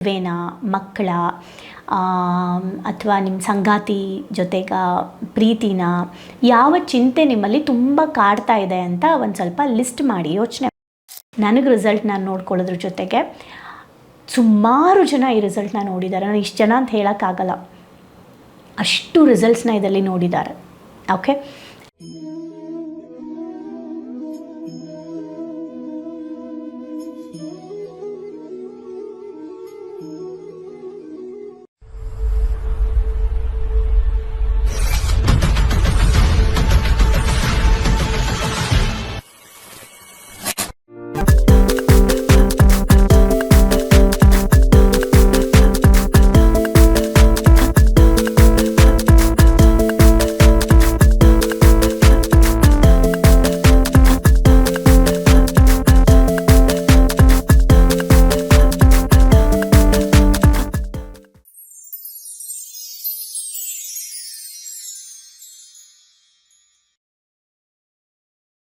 ಮದುವೆನ ಮಕ್ಕಳ ಅಥವಾ ನಿಮ್ಮ ಸಂಗಾತಿ ಜೊತೆಗ ಪ್ರೀತಿನ ಯಾವ ಚಿಂತೆ ನಿಮ್ಮಲ್ಲಿ ತುಂಬ ಕಾಡ್ತಾ ಇದೆ ಅಂತ ಒಂದು ಸ್ವಲ್ಪ ಲಿಸ್ಟ್ ಮಾಡಿ, ಯೋಚನೆ ನನಗೆ ರಿಸಲ್ಟ್ ನಾನು ನೋಡ್ಕೊಳ್ಳೋದ್ರ ಜೊತೆಗೆ ಸುಮಾರು ಜನ ಈ ರಿಸಲ್ಟ್ನ ನೋಡಿದ್ದಾರೆ ನಾನು ಇಷ್ಟು ಜನ ಅಂತ ಹೇಳೋಕ್ಕಾಗಲ್ಲ ಅಷ್ಟು ರಿಸಲ್ಟ್ಸ್ನ ಇದರಲ್ಲಿ ನೋಡಿದ್ದಾರೆ ಓಕೆ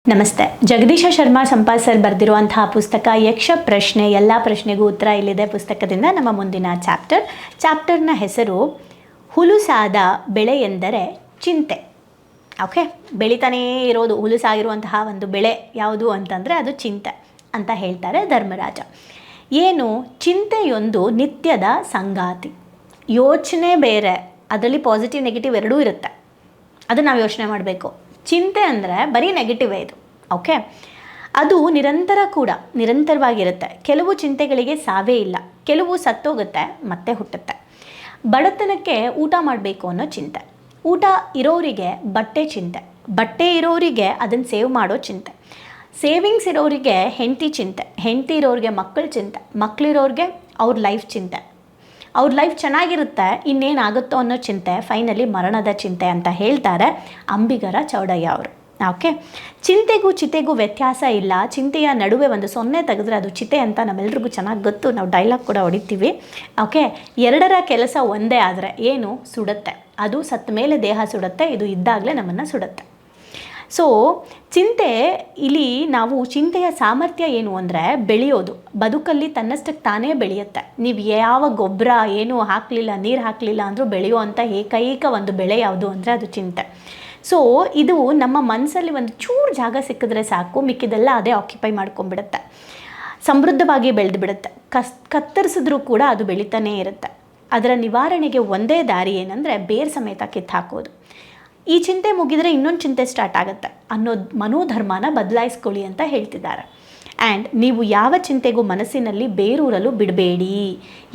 ನಮಸ್ತೆ. ಜಗದೀಶ ಶರ್ಮಾ ಸಂಪಾಸ್ ಸರ್ ಬರೆದಿರುವಂತಹ ಪುಸ್ತಕ ಯಕ್ಷ ಪ್ರಶ್ನೆ, ಎಲ್ಲ ಪ್ರಶ್ನೆಗೂ ಉತ್ತರ ಇಲ್ಲಿದೆ ಪುಸ್ತಕದಿಂದ ನಮ್ಮ ಮುಂದಿನ ಚಾಪ್ಟರ್. ಚಾಪ್ಟರ್ನ ಹೆಸರು, ಹುಲುಸಾದ ಬೆಳೆ ಎಂದರೆ ಚಿಂತೆ. ಓಕೆ? ಬೆಳಿತಾನೇ ಇರೋದು, ಹುಲುಸಾಗಿರುವಂತಹ ಒಂದು ಬೆಳೆ ಯಾವುದು ಅಂತಂದರೆ ಅದು ಚಿಂತೆ ಅಂತ ಹೇಳ್ತಾರೆ ಧರ್ಮರಾಜ. ಏನು? ಚಿಂತೆಯೊಂದು ನಿತ್ಯದ ಸಂಗಾತಿ. ಯೋಚನೆ ಬೇರೆ, ಅದರಲ್ಲಿ ಪಾಸಿಟಿವ್ ನೆಗೆಟಿವ್ ಎರಡೂ ಇರುತ್ತೆ. ಅದು ನಾವು ಯೋಚನೆ ಮಾಡಬೇಕು. ಚಿಂತೆ ಅಂದರೆ ಬರೀ ನೆಗೆಟಿವೇ ಇದು ಓಕೆ ಅದು ನಿರಂತರ ಕೂಡ, ನಿರಂತರವಾಗಿರುತ್ತೆ. ಕೆಲವು ಚಿಂತೆಗಳಿಗೆ ಸಾವೇ ಇಲ್ಲ. ಕೆಲವು ಸತ್ತೋಗುತ್ತೆ, ಮತ್ತೆ ಹುಟ್ಟುತ್ತೆ. ಬಡತನಕ್ಕೆ ಊಟ ಮಾಡಬೇಕು ಅನ್ನೋ ಚಿಂತೆ. ಊಟ ಇರೋರಿಗೆ ಬಟ್ಟೆ ಚಿಂತೆ. ಬಟ್ಟೆ ಇರೋರಿಗೆ ಅದನ್ನು ಸೇವ್ ಮಾಡೋ ಚಿಂತೆ. ಸೇವಿಂಗ್ಸ್ ಇರೋರಿಗೆ ಹೆಂಡತಿ ಚಿಂತೆ. ಹೆಂಡತಿ ಇರೋರಿಗೆ ಮಕ್ಕಳ ಚಿಂತೆ. ಮಕ್ಕಳಿರೋರಿಗೆ ಅವ್ರ ಲೈಫ್ ಚಿಂತೆ. ಅವ್ರ ಲೈಫ್ ಚೆನ್ನಾಗಿರುತ್ತೆ, ಇನ್ನೇನಾಗುತ್ತೋ ಅನ್ನೋ ಚಿಂತೆ ಫೈನಲಿ ಮರಣದ ಚಿಂತೆ ಅಂತ ಹೇಳ್ತಾರೆ ಅಂಬಿಗರ ಚೌಡಯ್ಯ ಅವರು. ಓಕೆ ಚಿಂತೆಗೂ ಚಿತೆಗೂ ವ್ಯತ್ಯಾಸ ಇಲ್ಲ. ಚಿಂತೆಯ ನಡುವೆ ಒಂದು ಸೊನ್ನೆ ತೆಗೆದ್ರೆ ಅದು ಚಿತೆ ಅಂತ ನಮ್ಮೆಲ್ರಿಗೂ ಚೆನ್ನಾಗಿ ಗೊತ್ತು. ನಾವು ಡೈಲಾಗ್ ಕೂಡ ಹೊಡಿತೀವಿ. ಓಕೆ ಎರಡರ ಕೆಲಸ ಒಂದೇ ಆದರೆ ಏನು ಸುಡುತ್ತೆ? ಅದು ಸತ್ತ ಮೇಲೆ ದೇಹ ಸುಡುತ್ತೆ, ಇದು ಇದ್ದಾಗಲೇ ನಮ್ಮನ್ನು ಸುಡುತ್ತೆ. ಸೊ ಚಿಂತೆ ಇಲ್ಲಿ ನಾವು ಚಿಂತೆಯ ಸಾಮರ್ಥ್ಯ ಏನು ಅಂದರೆ ಬೆಳೆಯೋದು. ಬದುಕಲ್ಲಿ ತನ್ನಷ್ಟಕ್ಕೆ ತಾನೇ ಬೆಳೆಯುತ್ತೆ. ನೀವು ಯಾವ ಗೊಬ್ಬರ ಏನು ಹಾಕಲಿಲ್ಲ, ನೀರು ಹಾಕಲಿಲ್ಲ ಅಂದರೂ ಬೆಳೆಯುವಂಥ ಏಕೈಕ ಒಂದು ಬೆಳೆ ಯಾವುದು ಅಂದರೆ ಅದು ಚಿಂತೆ. ಸೊ ಇದು ನಮ್ಮ ಮನಸ್ಸಲ್ಲಿ ಒಂದು ಚೂರು ಜಾಗ ಸಿಕ್ಕಿದ್ರೆ ಸಾಕು, ಮಿಕ್ಕಿದೆಲ್ಲ ಅದೇ ಆಕ್ಯುಪೈ ಮಾಡ್ಕೊಂಡ್ಬಿಡುತ್ತೆ. ಸಮೃದ್ಧವಾಗಿ ಬೆಳೆದು ಬಿಡುತ್ತೆ. ಕಸ್, ಕತ್ತರಿಸಿದ್ರೂ ಕೂಡ ಅದು ಬೆಳೀತಾನೇ ಇರುತ್ತೆ. ಅದರ ನಿವಾರಣೆಗೆ ಒಂದೇ ದಾರಿ ಏನಂದರೆ ಬೇರ್ ಸಮೇತ ಕಿತ್ತಾಕೋದು. ಈ ಚಿಂತೆ ಮುಗಿದರೆ ಇನ್ನೊಂದು ಚಿಂತೆ ಸ್ಟಾರ್ಟ್ ಆಗುತ್ತೆ. ಅನ್ನೋ ಮನೋಧರ್ಮನ ಬದಲಾಯಿಸ್ಕೊಳ್ಳಿ ಅಂತ ಹೇಳ್ತಿದ್ದಾರೆ. ಆ್ಯಂಡ್ ನೀವು ಯಾವ ಚಿಂತೆಗೂ ಮನಸ್ಸಿನಲ್ಲಿ ಬೇರೂರಲು ಬಿಡಬೇಡಿ.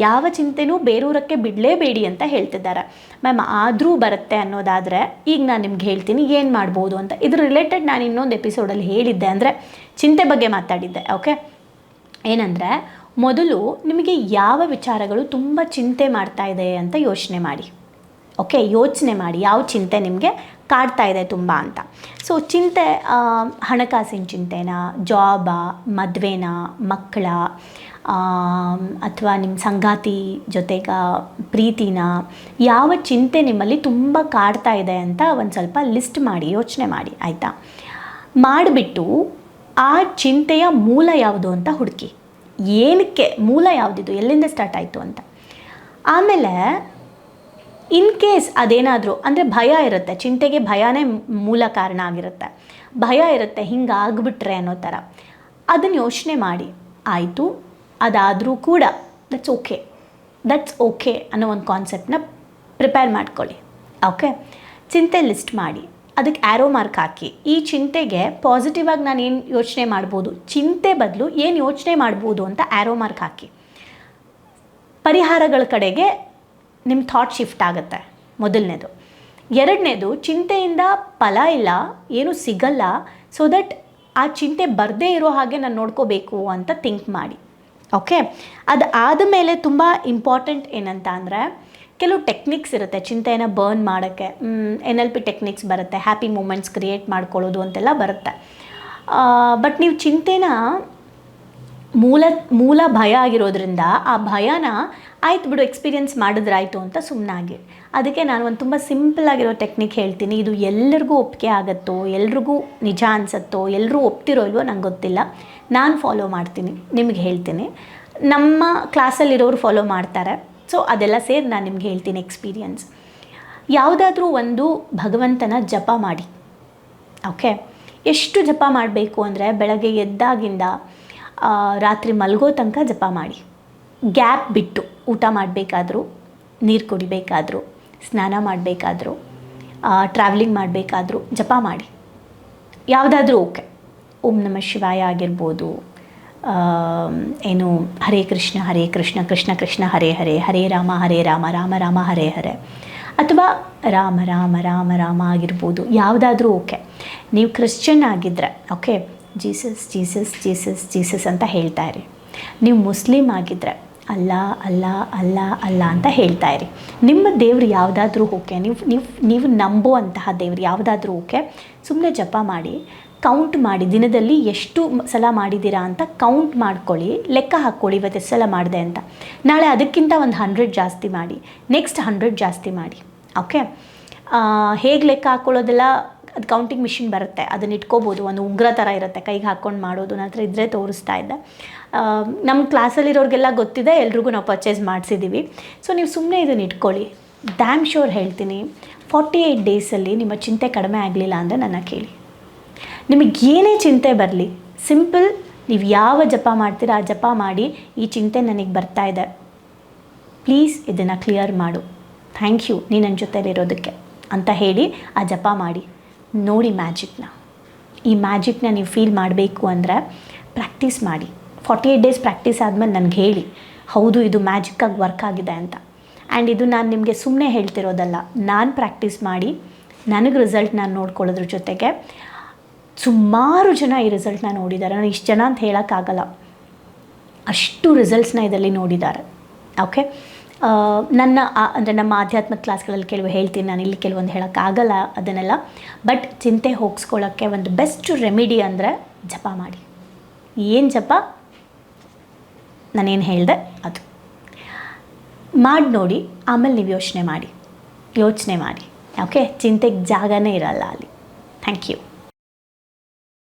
ಯಾವ ಚಿಂತೆನೂ ಬೇರೂರಕ್ಕೆ ಬಿಡಲೇಬೇಡಿ ಅಂತ ಹೇಳ್ತಿದ್ದಾರೆ. ಮ್ಯಾಮ್ ಆದರೂ ಬರುತ್ತೆ ಅನ್ನೋದಾದರೆ ಈಗ ನಾನು ನಿಮ್ಗೆ ಹೇಳ್ತೀನಿ ಏನು ಮಾಡ್ಬೋದು ಅಂತ. ಇದ್ರ ರಿಲೇಟೆಡ್ ನಾನು ಇನ್ನೊಂದು ಎಪಿಸೋಡಲ್ಲಿ ಹೇಳಿದ್ದೆ ಅಂದರೆ ಚಿಂತೆ ಬಗ್ಗೆ ಮಾತಾಡಿದ್ದೆ ಓಕೆ ಏನಂದರೆ ಮೊದಲು ನಿಮಗೆ ಯಾವ ವಿಚಾರಗಳು ತುಂಬ ಚಿಂತೆ ಮಾಡ್ತಾ ಇದೆ ಅಂತ ಯೋಚನೆ ಮಾಡಿ. ಓಕೆ, ಯೋಚನೆ ಮಾಡಿ, ಯಾವ ಚಿಂತೆ ನಿಮಗೆ ಕಾಡ್ತಾ ಇದೆ ತುಂಬ ಅಂತ. ಸೊ ಚಿಂತೆ ಹಣಕಾಸಿನ ಚಿಂತೆನಾ ಜಾಬಾ ಮದುವೆನ, ಮಕ್ಕಳ ಅಥವಾ ನಿಮ್ಮ ಸಂಗಾತಿ ಜೊತೆಗ ಪ್ರೀತಿನ, ಯಾವ ಚಿಂತೆ ನಿಮ್ಮಲ್ಲಿ ತುಂಬ ಕಾಡ್ತಾ ಇದೆ ಅಂತ ಒಂದು ಸ್ವಲ್ಪ ಲಿಸ್ಟ್ ಮಾಡಿ, ಯೋಚನೆ ಮಾಡಿ, ಆಯಿತಾ? ಮಾಡಿಬಿಟ್ಟು ಆ ಚಿಂತೆಯ ಮೂಲ ಯಾವುದು ಅಂತ ಹುಡುಕಿ. ಏನಕ್ಕೆ ಮೂಲ ಯಾವುದಿದು, ಎಲ್ಲಿಂದ ಸ್ಟಾರ್ಟ್ ಆಯಿತು ಅಂತ. ಆಮೇಲೆ ಇನ್ ಕೇಸ್ ಅದೇನಾದರೂ, ಅಂದರೆ ಭಯ ಇರುತ್ತೆ, ಚಿಂತೆಗೆ ಭಯನೇ ಮೂಲ ಕಾರಣ ಆಗಿರುತ್ತೆ. ಭಯ ಇರುತ್ತೆ, ಹಿಂಗಾಗ್ಬಿಟ್ರೆ ಅನ್ನೋ ಥರ. ಅದನ್ನು ಯೋಚನೆ ಮಾಡಿ, ಆಯಿತು, ಅದಾದರೂ ಕೂಡ ದಟ್ಸ್ ಓಕೆ ದಟ್ಸ್ ಓಕೆ ಅನ್ನೋ ಒಂದು ಕಾನ್ಸೆಪ್ಟನ್ನ ಪ್ರಿಪೇರ್ ಮಾಡ್ಕೊಳ್ಳಿ. ಓಕೆ ಚಿಂತೆ ಲಿಸ್ಟ್ ಮಾಡಿ, ಅದಕ್ಕೆ ಆ್ಯರೋ ಮಾರ್ಕ್ ಹಾಕಿ. ಈ ಚಿಂತೆಗೆ ಪಾಸಿಟಿವ್ ಆಗಿ ನಾನು ಏನು ಯೋಚನೆ ಮಾಡ್ಬೋದು? ಚಿಂತೆ ಬದಲು ಏನು ಯೋಚನೆ ಮಾಡ್ಬೋದು ಅಂತ ಆ್ಯರೋ ಮಾರ್ಕ್ ಹಾಕಿ. ಪರಿಹಾರಗಳ ಕಡೆಗೆ ನಿಮ್ಮ ಥಾಟ್ ಶಿಫ್ಟ್ ಆಗುತ್ತೆ. ಮೊದಲನೇದು. ಎರಡನೇದು, ಚಿಂತೆಯಿಂದ ಫಲ ಇಲ್ಲ, ಏನೂ ಸಿಗಲ್ಲ ಸೊ ದಟ್ ಆ ಚಿಂತೆ ಬರದೇ ಇರೋ ಹಾಗೆ ನಾನು ನೋಡ್ಕೋಬೇಕು ಅಂತ ಥಿಂಕ್ ಮಾಡಿ. ಓಕೆ ಅದು ಆದಮೇಲೆ ತುಂಬ ಇಂಪಾರ್ಟೆಂಟ್ ಏನಂತ ಅಂದರೆ, ಕೆಲವು ಟೆಕ್ನಿಕ್ಸ್ ಇರುತ್ತೆ, ಚಿಂತೆಯನ್ನು ಬರ್ನ್ ಮಾಡೋಕ್ಕೆ. ಎನ್ ಎಲ್ ಪಿ ಟೆಕ್ನಿಕ್ಸ್ ಬರುತ್ತೆ ಹ್ಯಾಪಿ ಮೂಮೆಂಟ್ಸ್ ಕ್ರಿಯೇಟ್ ಮಾಡ್ಕೊಳ್ಳೋದು ಅಂತೆಲ್ಲ ಬರುತ್ತೆ. ಬಟ್ ನೀವು ಚಿಂತೆನ ಮೂಲ ಮೂಲ ಭಯ ಆಗಿರೋದ್ರಿಂದ ಆ ಭಯನ ಆಯ್ತು ಬಿಡು ಎಕ್ಸ್ಪೀರಿಯೆನ್ಸ್ ಮಾಡಿದ್ರಾಯ್ತು ಅಂತ ಸುಮ್ಮನಾಗಿ ಅದಕ್ಕೆ ನಾನು ಒಂದು ತುಂಬ ಸಿಂಪಲ್ ಆಗಿರೋ ಟೆಕ್ನಿಕ್ ಹೇಳ್ತೀನಿ. ಇದು ಎಲ್ಲರಿಗೂ ಒಪ್ಪಿಗೆ ಆಗುತ್ತೋ, ಎಲ್ರಿಗೂ ನಿಜ ಅನ್ಸುತ್ತೋ ಎಲ್ಲರೂ ಒಪ್ತಿರೋ ಇಲ್ವೋ ನಂಗೆ ಗೊತ್ತಿಲ್ಲ. ನಾನು ಫಾಲೋ ಮಾಡ್ತೀನಿ, ನಿಮಗೆ ಹೇಳ್ತೀನಿ. ನಮ್ಮ ಕ್ಲಾಸಲ್ಲಿರೋರು ಫಾಲೋ ಮಾಡ್ತಾರೆ. ಸೊ ಅದೆಲ್ಲ ಸೇರಿ ನಾನು ನಿಮ್ಗೆ ಹೇಳ್ತೀನಿ ಎಕ್ಸ್ಪೀರಿಯನ್ಸ್ ಯಾವುದಾದ್ರೂ ಒಂದು ಭಗವಂತನ ಜಪ ಮಾಡಿ. ಓಕೆ ಎಷ್ಟು ಜಪ ಮಾಡಬೇಕು ಅಂದರೆ ಬೆಳಗ್ಗೆ ಎದ್ದಾಗಿಂದ ರಾತ್ರಿ ಮಲಗೋ ತನಕ ಜಪ ಮಾಡಿ. ಗ್ಯಾಪ್ ಬಿಟ್ಟು ಊಟ ಮಾಡಬೇಕಾದ್ರೂ, ನೀರು ಕುಡಿಬೇಕಾದ್ರೂ, ಸ್ನಾನ ಮಾಡಬೇಕಾದ್ರೂ ಟ್ರಾವೆಲಿಂಗ್ ಮಾಡಬೇಕಾದ್ರೂ ಜಪ ಮಾಡಿ. ಯಾವುದಾದ್ರೂ ಓಕೆ. ಓಂ ನಮ ಶಿವಾಯ ಆಗಿರ್ಬೋದು ಏನು ಹರೇ ಕೃಷ್ಣ ಹರೇ ಕೃಷ್ಣ ಕೃಷ್ಣ ಕೃಷ್ಣ, ಹರೇ ಹರೇ ಹರೇ ರಾಮ ಹರೇ ರಾಮ ರಾಮ ರಾಮ, ಹರೇ ಹರೇ. ಅಥವಾ ರಾಮ ರಾಮ ರಾಮ ರಾಮ ಆಗಿರ್ಬೋದು, ಯಾವುದಾದ್ರೂ ಓಕೆ. ನೀವು ಕ್ರಿಶ್ಚಿಯನ್ ಆಗಿದ್ದರೆ okay Jesus Jesus Jesus Jesus ಅಂತ ಹೇಳ್ತಾ ಇರಿ. ನೀವು ಮುಸ್ಲಿಮ್ ಆಗಿದ್ರೆ ಅಲ್ಲ ಅಲ್ಲ ಅಲ್ಲ ಅಲ್ಲ ಅಂತ ಹೇಳ್ತಾ ಇರಿ. ನಿಮ್ಮ ದೇವ್ರು ಯಾವುದಾದ್ರೂ ಓಕೆ, ನೀವು ನೀವು ನೀವು ನಂಬುವಂತಹ ದೇವ್ರು ಯಾವುದಾದ್ರೂ ಓಕೆ ಸುಮ್ಮನೆ ಜಪ ಮಾಡಿ ಕೌಂಟ್ ಮಾಡಿ, ದಿನದಲ್ಲಿ ಎಷ್ಟು ಸಲ ಮಾಡಿದ್ದೀರಾ ಅಂತ ಕೌಂಟ್ ಮಾಡ್ಕೊಳ್ಳಿ, ಲೆಕ್ಕ ಹಾಕ್ಕೊಳ್ಳಿ ಇವತ್ತು ಎಷ್ಟು ಸಲ ಮಾಡಿದೆ ಅಂತ. ನಾಳೆ ಅದಕ್ಕಿಂತ ಒಂದು ಹಂಡ್ರೆಡ್ ಜಾಸ್ತಿ ಮಾಡಿ ನೆಕ್ಸ್ಟ್ ಹಂಡ್ರೆಡ್ ಜಾಸ್ತಿ ಮಾಡಿ ಓಕೆ ಹೇಗೆ ಲೆಕ್ಕ ಹಾಕ್ಕೊಳ್ಳೋದೆಲ್ಲ ಅದು ಕೌಂಟಿಂಗ್ ಮಿಷಿನ್ ಬರುತ್ತೆ, ಅದನ್ನ ಇಟ್ಕೋಬೋದು, ಒಂದು ಉಗ್ರ ಥರ ಇರುತ್ತೆ, ಕೈಗೆ ಹಾಕ್ಕೊಂಡು ಮಾಡೋದು ನನ್ನ ಹತ್ರ ಇದ್ರೆ ತೋರಿಸ್ತಾ ಇದ್ದೆ. ನಮ್ಮ ಕ್ಲಾಸಲ್ಲಿರೋರಿಗೆಲ್ಲ ಗೊತ್ತಿದೆ, ಎಲ್ರಿಗೂ ನಾವು ಪರ್ಚೇಸ್ ಮಾಡಿಸಿದ್ದೀವಿ ಸೊ ನೀವು ಸುಮ್ಮನೆ ಇದನ್ನು ಇಟ್ಕೊಳ್ಳಿ. ಡ್ಯಾಮ್ ಶೋರ್ ಹೇಳ್ತೀನಿ ಫಾರ್ಟಿ ಏಯ್ಟ್ ಡೇಸಲ್ಲಿ ನಿಮ್ಮ ಚಿಂತೆ ಕಡಿಮೆ ಆಗಲಿಲ್ಲ ಅಂದರೆ ನನ್ನ ಕೇಳಿ. ನಿಮಗೆ ಏನೇ ಚಿಂತೆ ಬರಲಿ ಸಿಂಪಲ್ ನೀವು ಯಾವ ಜಪ ಮಾಡ್ತೀರಾ, ಆ ಜಪ ಮಾಡಿ ಈ ಚಿಂತೆ ನನಗೆ ಬರ್ತಾ ಇದೆ. ಪ್ಲೀಸ್ ಇದನ್ನು ಕ್ಲಿಯರ್ ಮಾಡು. ಥ್ಯಾಂಕ್ ಯು ನೀ ನನ್ನ ಜೊತೆಲಿರೋದಕ್ಕೆ ಅಂತ ಹೇಳಿ ಆ ಜಪ ಮಾಡಿ. ನೋಡಿ ಮ್ಯಾಜಿಕ್ನ. ಈ ಮ್ಯಾಜಿಕ್ನ ನೀವು ಫೀಲ್ ಮಾಡಬೇಕು ಅಂದರೆ ಪ್ರಾಕ್ಟೀಸ್ ಮಾಡಿ. ಫಾರ್ಟಿ ಏಯ್ಟ್ ಡೇಸ್ ಪ್ರಾಕ್ಟೀಸ್ ಆದಮೇಲೆ ನನಗೆ ಹೇಳಿ, ಹೌದು, ಇದು ಮ್ಯಾಜಿಕ್ಕಾಗಿ ವರ್ಕ್ ಆಗಿದೆ ಅಂತ. ಆ್ಯಂಡ್ ಇದು ನಾನು ನಿಮಗೆ ಸುಮ್ಮನೆ ಹೇಳ್ತಿರೋದಲ್ಲ, ನಾನು ಪ್ರಾಕ್ಟೀಸ್ ಮಾಡಿ ನನಗೆ ರಿಸಲ್ಟ್ ನಾನು ನೋಡ್ಕೊಳ್ಳೋದ್ರ ಜೊತೆಗೆ ಸುಮಾರು ಜನ ಈ ರಿಸಲ್ಟ್ನ ನೋಡಿದ್ದಾರೆ. ನಾನು ಇಷ್ಟು ಜನ ಅಂತ ಹೇಳೋಕ್ಕಾಗಲ್ಲ. ಅಷ್ಟು ರಿಸಲ್ಟ್ಸ್ನ ಇದರಲ್ಲಿ ನೋಡಿದ್ದಾರೆ. ಓಕೆ ನನ್ನ ಅಂದರೆ ನಮ್ಮ ಆಧ್ಯಾತ್ಮ ಕ್ಲಾಸ್ಗಳಲ್ಲಿ ಕೆಲವು ಹೇಳ್ತೀನಿ, ನಾನು ಇಲ್ಲಿ ಕೆಲವೊಂದು ಹೇಳೋಕ್ಕಾಗಲ್ಲ ಅದನ್ನೆಲ್ಲ. ಬಟ್ ಚಿಂತೆ ಹೋಗಿಸ್ಕೊಳ್ಳೋಕ್ಕೆ ಒಂದು ಬೆಸ್ಟ್ ರೆಮಿಡಿ ಅಂದರೆ ಜಪ ಮಾಡಿ. ಏನು ಜಪ? ನಾನೇನು ಹೇಳಿದೆ? ಅದು. ಮಾಡಿ ನೋಡಿ, ಆಮೇಲೆ ನೀವು ಯೋಚನೆ ಮಾಡಿ. ಯೋಚನೆ ಮಾಡಿ. ಓಕೆ? ಚಿಂತೆಗೆ ಜಾಗನೇ ಇರಲ್ಲ ಅಲ್ಲಿ. Thank you.